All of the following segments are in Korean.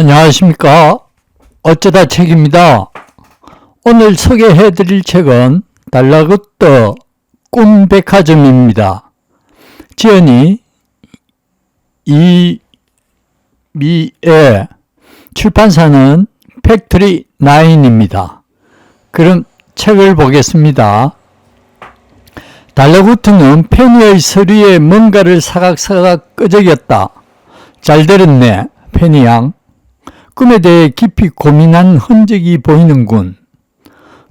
안녕하십니까. 어쩌다 책입니다. 오늘 소개해 드릴 책은 달라굿더 꿈백화점입니다. 지연이 이미의 출판사는 팩토리 9입니다. 그럼 책을 보겠습니다. 달러구트는 페니의 서류에 뭔가를 사각사각 끄적였다. 잘 들었네, 페니 양. 꿈에 대해 깊이 고민한 흔적이 보이는군.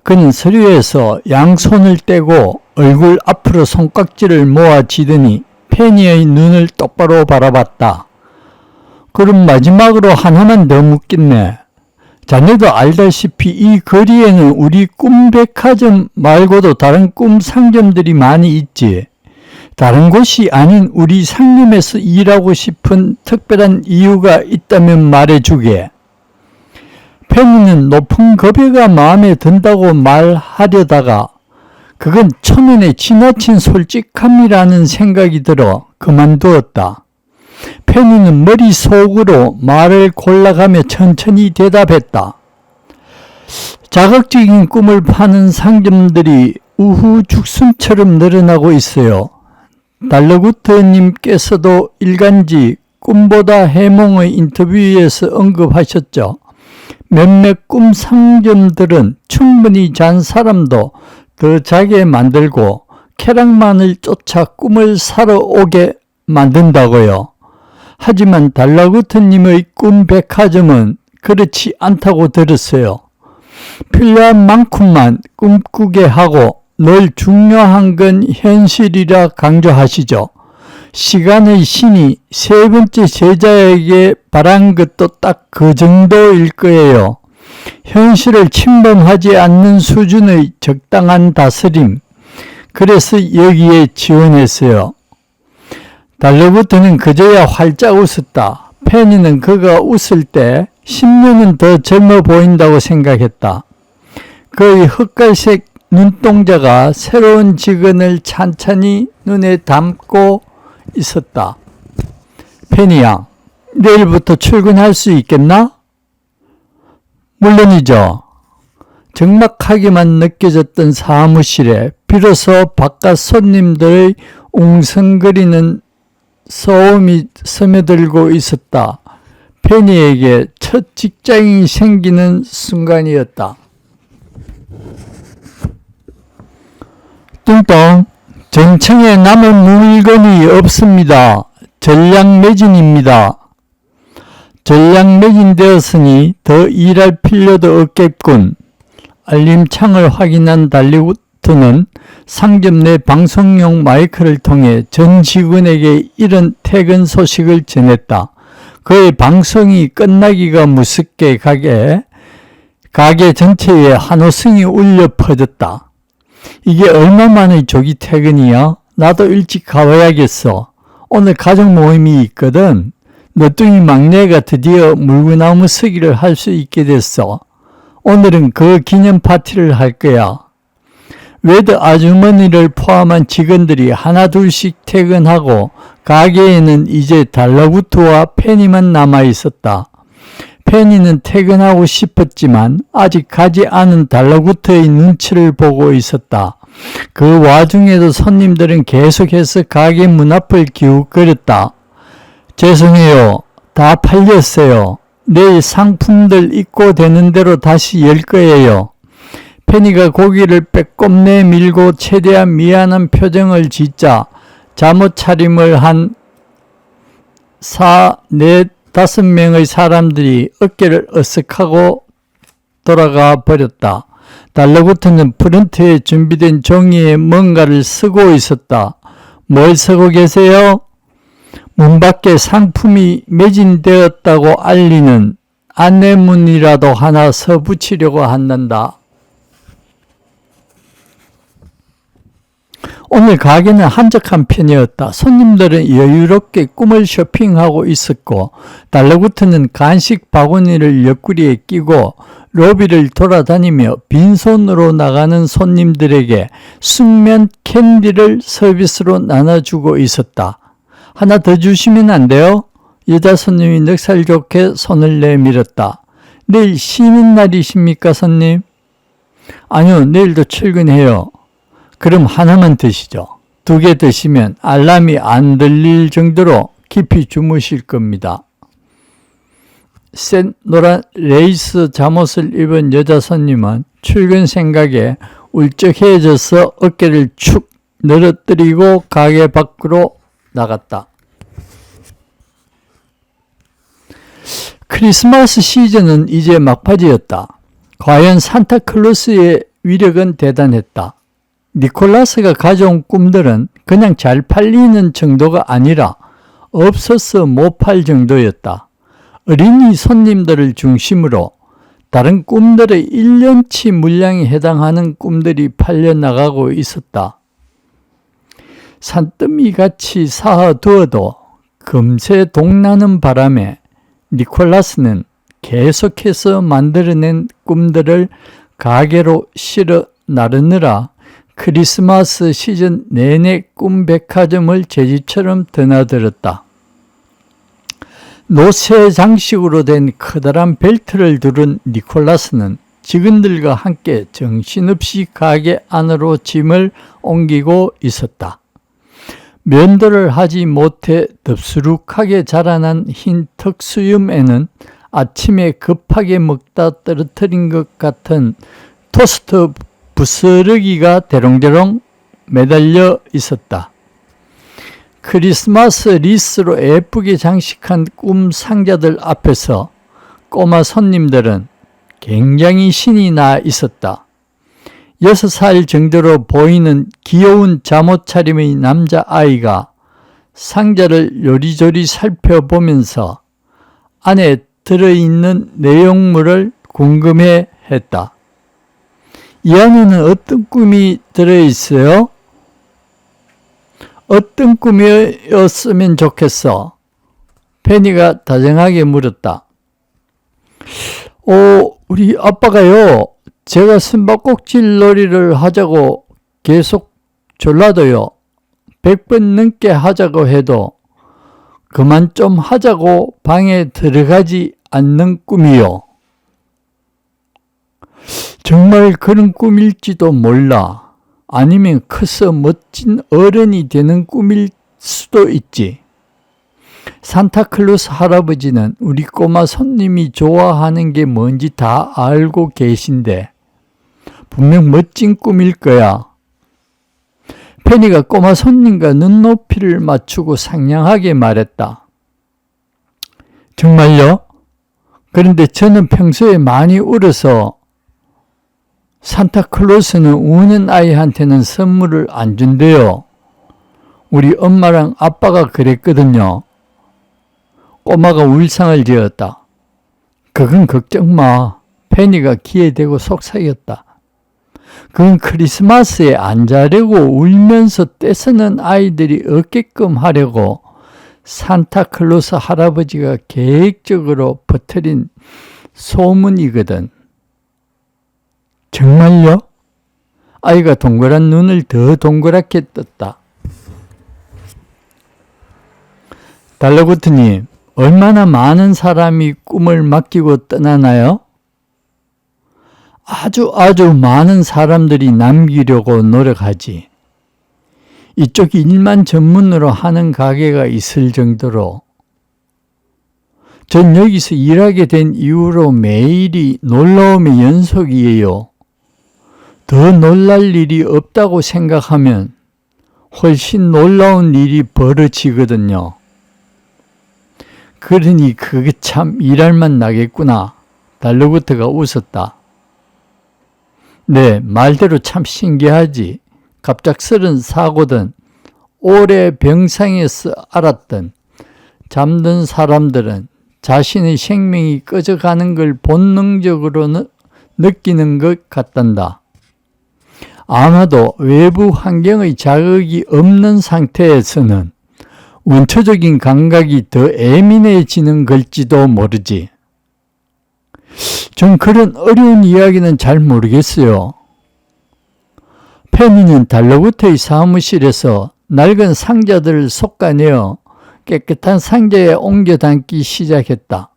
그는 서류에서 양손을 떼고 얼굴 앞으로 손깍지를 모아 쥐더니 페니의 눈을 똑바로 바라봤다. 그럼 마지막으로 하나만 더 묻겠네. 자네도 알다시피 이 거리에는 우리 꿈백화점 말고도 다른 꿈 상점들이 많이 있지. 다른 곳이 아닌 우리 상점에서 일하고 싶은 특별한 이유가 있다면 말해주게. 페니는 높은 급여가 마음에 든다고 말하려다가 그건 초면에 지나친 솔직함이라는 생각이 들어 그만두었다. 페니는 머릿속으로 말을 골라가며 천천히 대답했다. 자극적인 꿈을 파는 상점들이 우후죽순처럼 늘어나고 있어요. 달러구트님께서도 일간지 꿈보다 해몽의 인터뷰에서 언급하셨죠. 몇몇 꿈 상점들은 충분히 잔 사람도 더 자게 만들고 쾌락만을 쫓아 꿈을 사러 오게 만든다고요. 하지만 달라구트님의 꿈 백화점은 그렇지 않다고 들었어요. 필요한 만큼만 꿈꾸게 하고 늘 중요한 건 현실이라 강조하시죠. 시간의 신이 세 번째 제자에게 바란 것도 딱 그 정도일 거예요. 현실을 침범하지 않는 수준의 적당한 다스림. 그래서 여기에 지원했어요. 달러부터는 그저야 활짝 웃었다. 페니는 그가 웃을 때 10년은 더 젊어 보인다고 생각했다. 그의 흑갈색 눈동자가 새로운 직원을 찬찬히 눈에 담고 있었다. 페니 양, 내일부터 출근할 수 있겠나? 물론이죠. 적막하게만 느껴졌던 사무실에 비로소 바깥 손님들의 웅성거리는 소음이 스며들고 있었다. 페니에게 첫 직장이 생기는 순간이었다. 뚱뚱, 전층에 남은 물건이 없습니다. 전량 매진입니다. 전량 매진되었으니 더 일할 필요도 없겠군. 알림창을 확인한 달리우트는 상점 내 방송용 마이크를 통해 전 직원에게 이런 퇴근 소식을 전했다. 그의 방송이 끝나기가 무섭게 가게 가게 전체에 한호성이 울려 퍼졌다. 이게 얼마만의 조기 퇴근이야? 나도 일찍 가봐야겠어. 오늘 가족 모임이 있거든. 너뚱이 막내가 드디어 물구나무 서기를 할 수 있게 됐어. 오늘은 그 기념 파티를 할 거야. 외드 아주머니를 포함한 직원들이 하나둘씩 퇴근하고 가게에는 이제 달러구트와 페니만 남아 있었다. 페니는 퇴근하고 싶었지만 아직 가지 않은 달러구트의 눈치를 보고 있었다. 그 와중에도 손님들은 계속해서 가게 문 앞을 기웃거렸다. 죄송해요. 다 팔렸어요. 내일 상품들 입고 되는 대로 다시 열 거예요. 페니가 고기를 빼꼼 내밀고 최대한 미안한 표정을 짓자 잠옷 차림을 한 사, 넷, 다섯 명의 사람들이 어깨를 어색하고 돌아가 버렸다. 달러구트는 프런트에 준비된 종이에 뭔가를 쓰고 있었다. 뭘 쓰고 계세요? 문 밖에 상품이 매진되었다고 알리는 안내문이라도 하나 써붙이려고 한단다. 오늘 가게는 한적한 편이었다. 손님들은 여유롭게 꿈을 쇼핑하고 있었고 달러구트는 간식 바구니를 옆구리에 끼고 로비를 돌아다니며 빈손으로 나가는 손님들에게 숙면 캔디를 서비스로 나눠주고 있었다. 하나 더 주시면 안 돼요? 여자 손님이 넉살 좋게 손을 내밀었다. 내일 쉬는 날이십니까, 손님? 아니요, 내일도 출근해요. 그럼 하나만 드시죠. 두 개 드시면 알람이 안 들릴 정도로 깊이 주무실 겁니다. 센 노란 레이스 잠옷을 입은 여자 손님은 출근 생각에 울적해져서 어깨를 축 늘어뜨리고 가게 밖으로 나갔다. 크리스마스 시즌은 이제 막바지였다. 과연 산타클로스의 위력은 대단했다. 니콜라스가 가져온 꿈들은 그냥 잘 팔리는 정도가 아니라 없어서 못 팔 정도였다. 어린이 손님들을 중심으로 다른 꿈들의 1년치 물량에 해당하는 꿈들이 팔려나가고 있었다. 산더미 같이 쌓아두어도 금세 동나는 바람에 니콜라스는 계속해서 만들어낸 꿈들을 가게로 실어 나르느라 크리스마스 시즌 내내 꿈백화점을 제 집처럼 드나들었다. 노쇠 장식으로 된 커다란 벨트를 두른 니콜라스는 직원들과 함께 정신없이 가게 안으로 짐을 옮기고 있었다. 면도를 하지 못해 덥수룩하게 자라난 흰 턱수염에는 아침에 급하게 먹다 떨어뜨린 것 같은 토스트 부스러기가 대롱대롱 매달려 있었다. 크리스마스 리스로 예쁘게 장식한 꿈 상자들 앞에서 꼬마 손님들은 굉장히 신이 나 있었다. 여섯 살 정도로 보이는 귀여운 잠옷 차림의 남자아이가 상자를 요리조리 살펴보면서 안에 들어있는 내용물을 궁금해 했다. 이 안에는 어떤 꿈이 들어있어요? 어떤 꿈이었으면 좋겠어? 페니가 다정하게 물었다. 오, 우리 아빠가요, 제가 숨바꼭질 놀이를 하자고 계속 졸라도요, 100번 넘게 하자고 해도 그만 좀 하자고 방에 들어가지 않는 꿈이요. 정말 그런 꿈일지도 몰라. 아니면 커서 멋진 어른이 되는 꿈일 수도 있지. 산타클로스 할아버지는 우리 꼬마 손님이 좋아하는 게 뭔지 다 알고 계신데, 분명 멋진 꿈일 거야. 페니가 꼬마 손님과 눈높이를 맞추고 상냥하게 말했다. 정말요? 그런데 저는 평소에 많이 울어서 산타클로스는 우는 아이한테는 선물을 안 준대요. 우리 엄마랑 아빠가 그랬거든요. 꼬마가 울상을 지었다. 그건 걱정 마. 페니가 대고 속삭였다. 그건 크리스마스에 안 자려고 울면서 떼쓰는 아이들이 없게끔 하려고 산타클로스 할아버지가 계획적으로 퍼뜨린 소문이거든. 정말요? 아이가 동그란 눈을 더 동그랗게 떴다. 달러구트님, 얼마나 많은 사람이 꿈을 맡기고 떠나나요? 아주 아주 많은 사람들이 남기려고 노력하지. 이쪽 일만 전문으로 하는 가게가 있을 정도로 전 여기서 일하게 된 이후로 매일이 놀라움의 연속이에요. 더 놀랄 일이 없다고 생각하면 훨씬 놀라운 일이 벌어지거든요. 그러니 그게 참 일할만 나겠구나. 달러구트가 웃었다. 네, 말대로 참 신기하지. 갑작스런 사고든 오래 병상에서 알았던 잠든 사람들은 자신의 생명이 꺼져가는 걸 본능적으로 느끼는 것 같단다. 아마도 외부 환경의 자극이 없는 상태에서는 원초적인 감각이 더 예민해지는 걸지도 모르지. 전 그런 어려운 이야기는 잘 모르겠어요. 페니는 달러구트의 사무실에서 낡은 상자들을 솎아내어 깨끗한 상자에 옮겨 담기 시작했다.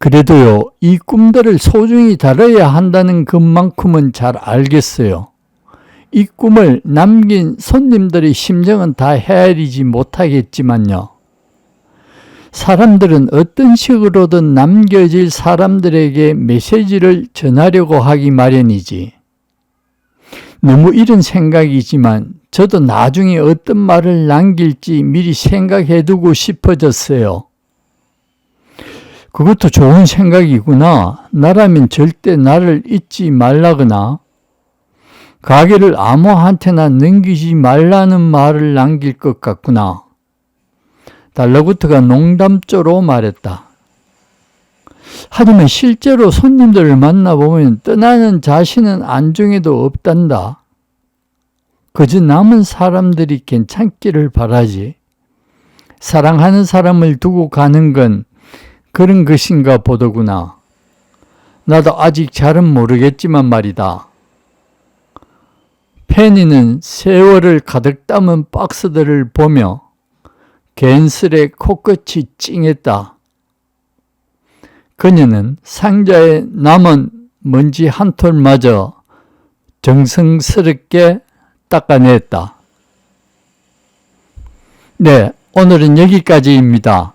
그래도요, 이 꿈들을 소중히 다뤄야 한다는 것만큼은 잘 알겠어요. 이 꿈을 남긴 손님들의 심정은 다 헤아리지 못하겠지만요. 사람들은 어떤 식으로든 남겨질 사람들에게 메시지를 전하려고 하기 마련이지. 너무 이런 생각이지만 저도 나중에 어떤 말을 남길지 미리 생각해 두고 싶어졌어요. 그것도 좋은 생각이구나. 나라면 절대 나를 잊지 말라거나 가게를 아무한테나 넘기지 말라는 말을 남길 것 같구나. 달러구트가 농담조로 말했다. 하지만 실제로 손님들을 만나보면 떠나는 자신은 안중에도 없단다. 그저 남은 사람들이 괜찮기를 바라지. 사랑하는 사람을 두고 가는 건 그런 것인가 보더구나. 나도 아직 잘은 모르겠지만 말이다. 페니는 세월을 가득 담은 박스들을 보며 갠슬의 코끝이 찡했다. 그녀는 상자에 남은 먼지 한 톨마저 정성스럽게 닦아냈다. 네, 오늘은 여기까지입니다.